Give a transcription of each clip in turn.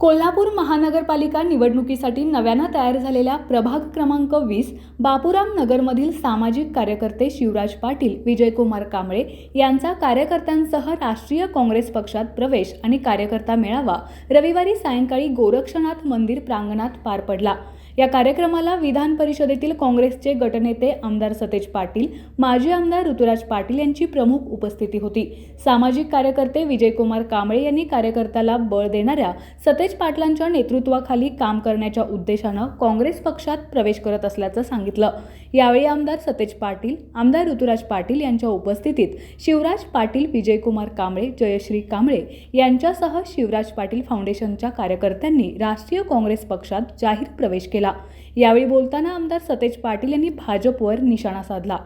कोल्हापूर महानगरपालिका निवडणुकीसाठी नव्यानं तयार झालेल्या प्रभाग क्रमांक वीस बापूराम नगरमधील सामाजिक कार्यकर्ते शिवराज पाटील विजयकुमार कांबळे यांचा कार्यकर्त्यांसह राष्ट्रीय काँग्रेस पक्षात प्रवेश आणि कार्यकर्ता मेळावा रविवारी सायंकाळी गोरक्षनाथ मंदिर प्रांगणात पार पडला. या कार्यक्रमाला विधान परिषदेतील काँग्रेसचे गटनेते आमदार सतेज पाटील माजी आमदार ऋतुराज पाटील यांची प्रमुख उपस्थिती होती. सामाजिक कार्यकर्ते विजयकुमार कांबळे यांनी कार्यकर्त्याला बळ देणाऱ्या सतेज पाटलांच्या नेतृत्वाखाली काम करण्याच्या उद्देशानं काँग्रेस पक्षात प्रवेश करत असल्याचं सांगितलं. यावेळी आमदार सतेज पाटील आमदार ऋतुराज पाटील यांच्या उपस्थितीत शिवराज पाटील विजयकुमार कांबळे जयश्री कांबळे यांच्यासह शिवराज पाटील फाउंडेशनच्या कार्यकर्त्यांनी राष्ट्रीय काँग्रेस पक्षात जाहीर प्रवेश केला. यावेळी बोलताना आमदार सतेज पाटील यांनी भाजपवर निशाणा साधला.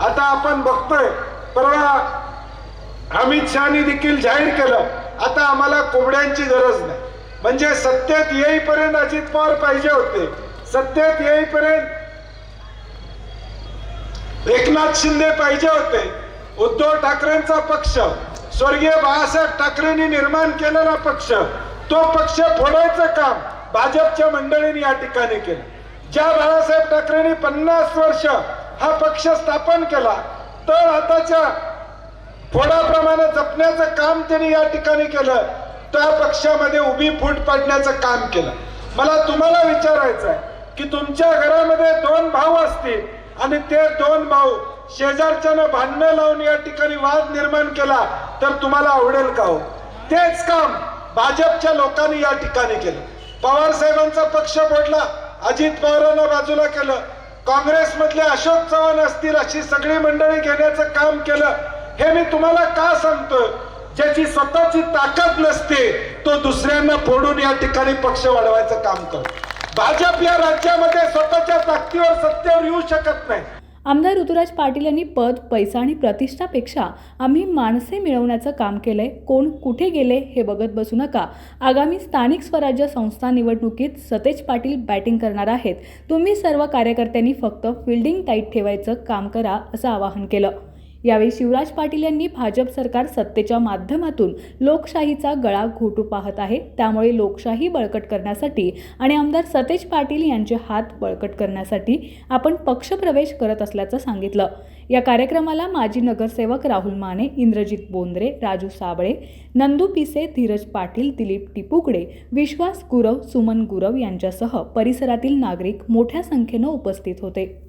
आता आपण बघतोय परवा अमित शहानी देखील जाहीर केलं. आता आम्हाला कोंबड्यांची गरज नाही. म्हणजे सत्तेत येईपर्यंत अजित पवार पाहिजे होते. सत्तेत येईपर्यंत एकनाथ शिंदे पाहिजे होते. उद्धव ठाकरेंचा पक्ष स्वर्गीय बाळासाहेब ठाकरेंनी निर्माण केलेला पक्ष तो पक्ष फोडायचं काम भाजपच्या मंडळींनी या ठिकाणी केलं. ज्या बाळासाहेब ठाकरेंनी पन्नास वर्ष हा पक्ष स्थापन केला तर आताच्या फोडाप्रमाणे जपण्याचं काम त्यांनी या ठिकाणी केलं त्या पक्षामध्ये उभी फूट पाडण्याचं काम केलं. मला तुम्हाला विचारायचं आहे की तुमच्या घरामध्ये दोन भाऊ असतील आणि ते दोन भाऊ शेजारच्यानं भांडणं लावून या ठिकाणी वाद निर्माण केला तर तुम्हाला आवडेल का हो? तेच काम भाजपच्या लोकांनी या ठिकाणी केलं. पवार साहेबांचा पक्ष फोडला अजित पवारांना बाजूला केलं. काँग्रेसमधले अशोक चव्हाण असतील अशी सगळी मंडळी घेण्याचं काम केलं. हे मी तुम्हाला का सांगतोय? ज्याची स्वतःची ताकद नसते तो दुसऱ्यांना फोडून या ठिकाणी पक्ष वाढवायचं काम करतो. भाजप या राज्यामध्ये स्वतःच्या ताकदीवर सत्तेवर येऊ शकत नाही. आमदार ऋतुराज पाटील यांनी पद पैसा आणि प्रतिष्ठापेक्षा आम्ही माणसे मिळवण्याचं काम केलंय. कोण कुठे गेले हे बघत बसू नका. आगामी स्थानिक स्वराज्य संस्था निवडणुकीत सतेज पाटील बॅटिंग करणार आहेत. तुम्ही सर्व कार्यकर्त्यांनी फक्त फिल्डिंग टाईट ठेवायचं काम करा असं आवाहन केलं. यावेळी शिवराज पाटील यांनी भाजप सरकार सत्तेच्या माध्यमातून लोकशाहीचा गळा घोटू पाहत आहे. त्यामुळे लोकशाही बळकट करण्यासाठी आणि आमदार सतेज पाटील यांचे हात बळकट करण्यासाठी आपण पक्षप्रवेश करत असल्याचं सांगितलं. या कार्यक्रमाला माजी नगरसेवक राहुल माने इंद्रजित बोंद्रे राजू साबळे नंदू पिसे धीरज पाटील दिलीप टिपुकडे विश्वास गुरव सुमन गुरव यांच्यासह परिसरातील नागरिक मोठ्या संख्येनं उपस्थित होते.